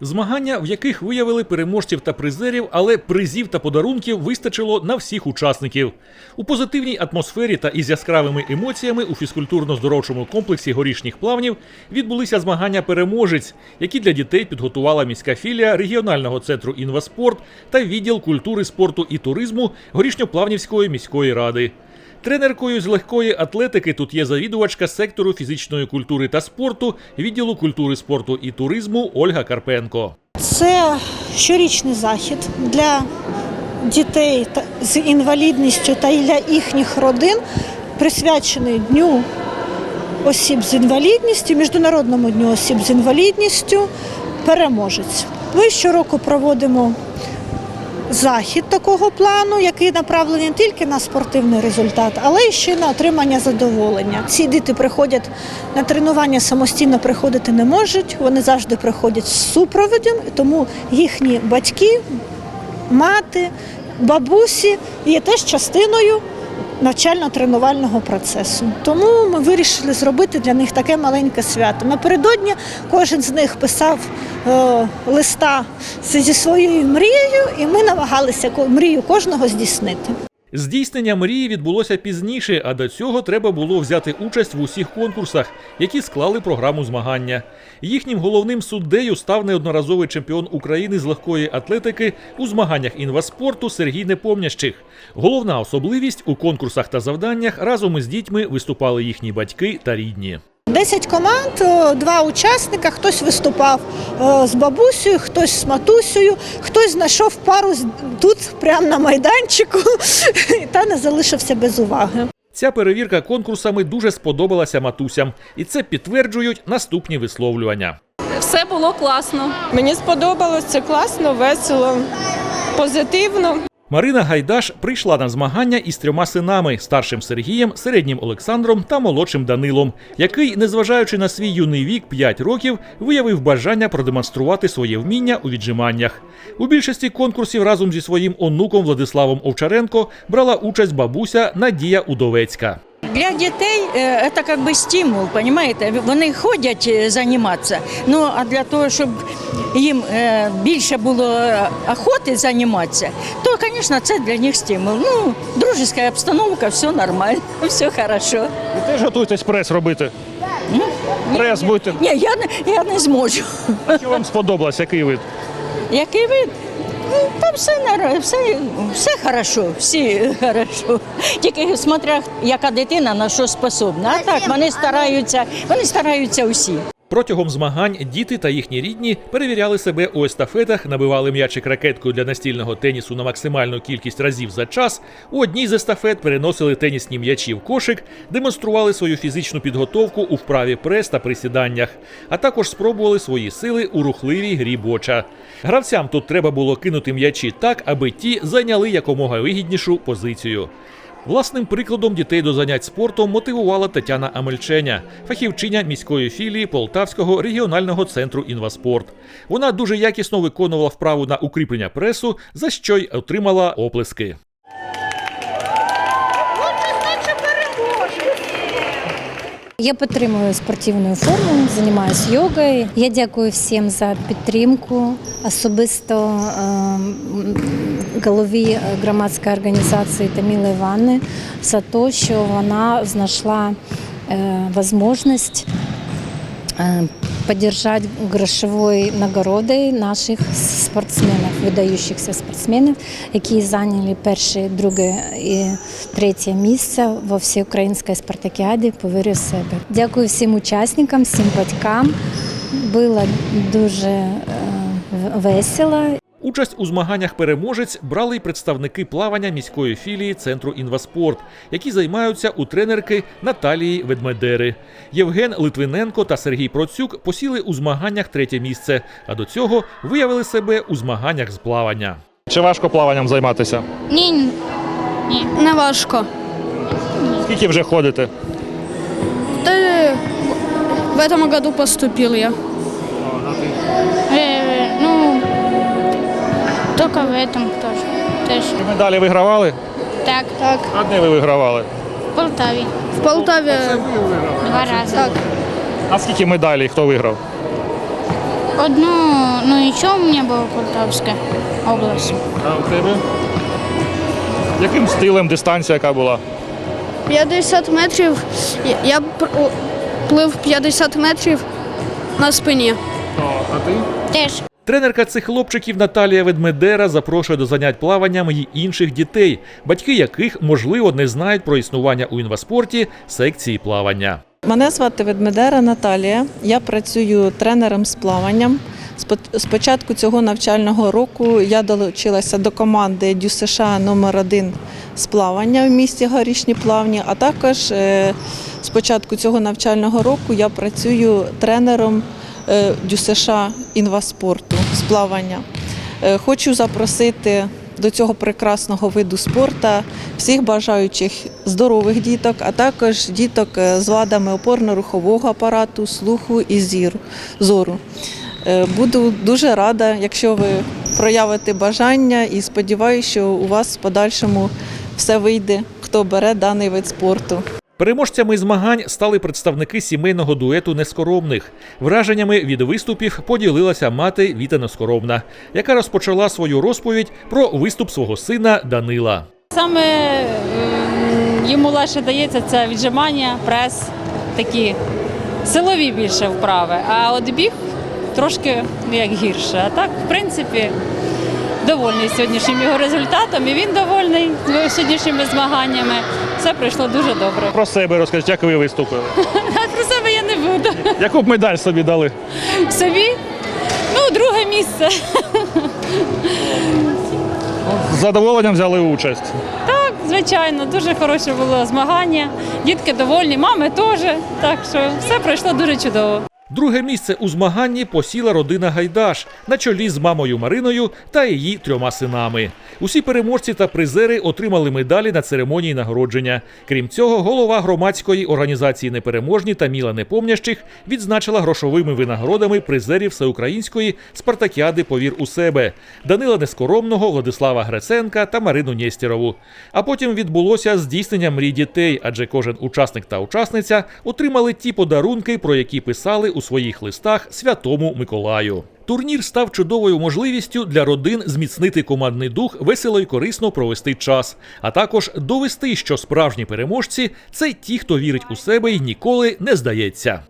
Змагання, в яких виявили переможців та призерів, але призів та подарунків вистачило на всіх учасників. У позитивній атмосфері та із яскравими емоціями у фізкультурно-здоровчому комплексі горішніх плавнів відбулися змагання переможець, які для дітей підготувала міська філія регіонального центру інваспорт та відділ культури, спорту і туризму Горішньоплавнівської міської ради. Тренеркою з легкої атлетики тут є завідувачка сектору фізичної культури та спорту відділу культури, спорту і туризму Ольга Карпенко. Це щорічний захід для дітей з інвалідністю та для їхніх родин, присвячений Дню осіб з інвалідністю, Міжнародному дню осіб з інвалідністю переможець. Ми щороку проводимо захід такого плану, який направлений не тільки на спортивний результат, але й ще на отримання задоволення. Ці діти приходять на тренування самостійно приходити не можуть. Вони завжди приходять з супроводом, тому їхні батьки, мати, бабусі є теж частиною навчально-тренувального процесу. Тому ми вирішили зробити для них таке маленьке свято. Напередодні кожен з них писав е, листа зі своєю мрією, і ми намагалися мрію кожного здійснити. Здійснення мрії відбулося пізніше, а до цього треба було взяти участь в усіх конкурсах, які склали програму змагання. Їхнім головним суддею став неодноразовий чемпіон України з легкої атлетики у змаганнях інваспорту Сергій Непомнящих. Головна особливість у конкурсах та завданнях разом із дітьми виступали їхні батьки та рідні. Десять команд, е, два учасника. Хтось виступав е, з бабусею, хтось з матусею, хтось знайшов пару тут, прямо на майданчику, та не залишився без уваги. Ця перевірка конкурсами дуже сподобалася матусям, і це підтверджують наступні висловлювання. Все було класно. Мені сподобалось, це класно, весело, позитивно. Марина Гайдаш прийшла на змагання із трьома синами: старшим Сергієм, середнім Олександром та молодшим Данилом, який, незважаючи на свій юний вік 5 років, виявив бажання продемонструвати своє вміння у віджиманнях. У більшості конкурсів разом зі своїм онуком Владиславом Овчаренко брала участь бабуся Надія Удовецька. Для дітей е, це як би стимул, понимаєте? Вони ходять е, займатися. Ну а для того, щоб їм е, більше було охоти займатися, то, звісно, це для них стимул. Ну, дружеська обстановка, все нормально, все хорошо. Ви теж готуєтесь прес робити? Прес будете. Ні, я не, я не зможу. Що вам сподобалось, який вид? Який вид? Ну, Там все, нар- все, все хорошо, всі хорошо. Тільки смотря, яка дитина на що способна. А так вони стараються, вони стараються усі. Протягом змагань діти та їхні рідні перевіряли себе у естафетах, набивали м'ячик ракеткою для настільного тенісу на максимальну кількість разів за час. У одній з естафет переносили тенісні м'ячі в кошик, демонстрували свою фізичну підготовку у вправі прес та присіданнях, а також спробували свої сили у рухливій грі боча. Гравцям тут треба було кинути м'ячі так, аби ті зайняли якомога вигіднішу позицію. Власним прикладом дітей до занять спортом мотивувала Тетяна Амельченя, фахівчиня міської філії Полтавського регіонального центру інваспорт. Вона дуже якісно виконувала вправу на укріплення пресу, за що й отримала оплески. Я підтримую спортивну форму, займаюся йогою. Я дякую всім за підтримку, особисто ем, голові громадської організації Таміли Івани за те, що вона знайшла е, можливість е, поддержать грошовой нагородой наших спортсменів, видаючихся спортсменів, які зайняли перше, друге і третє місце во всеукраїнській спартакіаді по вірі в себе. Дякую всім учасникам, всім батькам. Було дуже е, весело. Участь у змаганнях переможець брали й представники плавання міської філії центру інваспорт, які займаються у тренерки Наталії Ведмедери. Євген Литвиненко та Сергій Процюк посіли у змаганнях третє місце, а до цього виявили себе у змаганнях з плавання. Чи важко плаванням займатися? Ні, ні, не важко. Скільки вже ходите? Та в этом году поступил я. Только в этом тоже. Теж. Медалі вигравали? Так, так. А де ви вигравали? В Полтаві. В Полтаві два рази. Так. А скільки медалей хто виграв? Одну, ну нічого, у мене була Полтавська область. А у тебе? Яким стилем дистанція яка була? 50 метрів. Я- Я пр- плив 50 метрів на спині. А ти? Теж. Тренерка цих хлопчиків Наталія Ведмедера запрошує до занять плаванням і інших дітей, батьки яких, можливо, не знають про існування у інваспорті секції плавання. Мене звати Ведмедера Наталія. Я працюю тренером з плаванням. З початку цього навчального року я долучилася до команди Дю США номер 1 з плавання в місті Горішні Плавні, а також е, з початку цього навчального року я працюю тренером е, Дю США інваспорту з плавання. Е, Хочу запросити до цього прекрасного виду спорту всіх бажаючих здорових діток, а також діток е, з вадами опорно-рухового апарату, слуху і зору. Е, Буду дуже рада, якщо ви проявите бажання і сподіваюся, що у вас в подальшому все вийде, хто бере даний вид спорту. Переможцями змагань стали представники сімейного дуету нескоромних. Враженнями від виступів поділилася мати Віта Нескоромна, яка розпочала свою розповідь про виступ свого сина Данила. Саме йому легше дається це віджимання, прес, такі силові більше вправи. А от біг трошки ну, як гірше. А так, в принципі, довольний сьогоднішнім його результатом, і він довольний сьогоднішніми змаганнями. Все пройшло дуже добре. Про себе розкажіть, як ви виступили? Про себе я не буду. Яку б медаль собі дали? Собі, ну, друге місце. З задоволенням взяли участь. Так, Звичайно, дуже хороше було змагання. Дітки довольні, мами теж. Так що все пройшло дуже чудово. Друге місце у змаганні посіла родина Гайдаш на чолі з мамою Мариною та її трьома синами. Усі переможці та призери отримали медалі на церемонії нагородження. Крім цього, голова громадської організації Непереможні та Міла Непомнящих відзначила грошовими винагородами призерів всеукраїнської спартакіади Повір у себе Данила Нескоромного, Владислава Гриценка та Марину Нєстєрову. А потім відбулося здійснення мрій дітей, адже кожен учасник та учасниця отримали ті подарунки, про які писали у своїх листах Святому Миколаю. Турнір став чудовою можливістю для родин зміцнити командний дух, весело й корисно провести час, а також довести, що справжні переможці це ті, хто вірить у себе і ніколи не здається.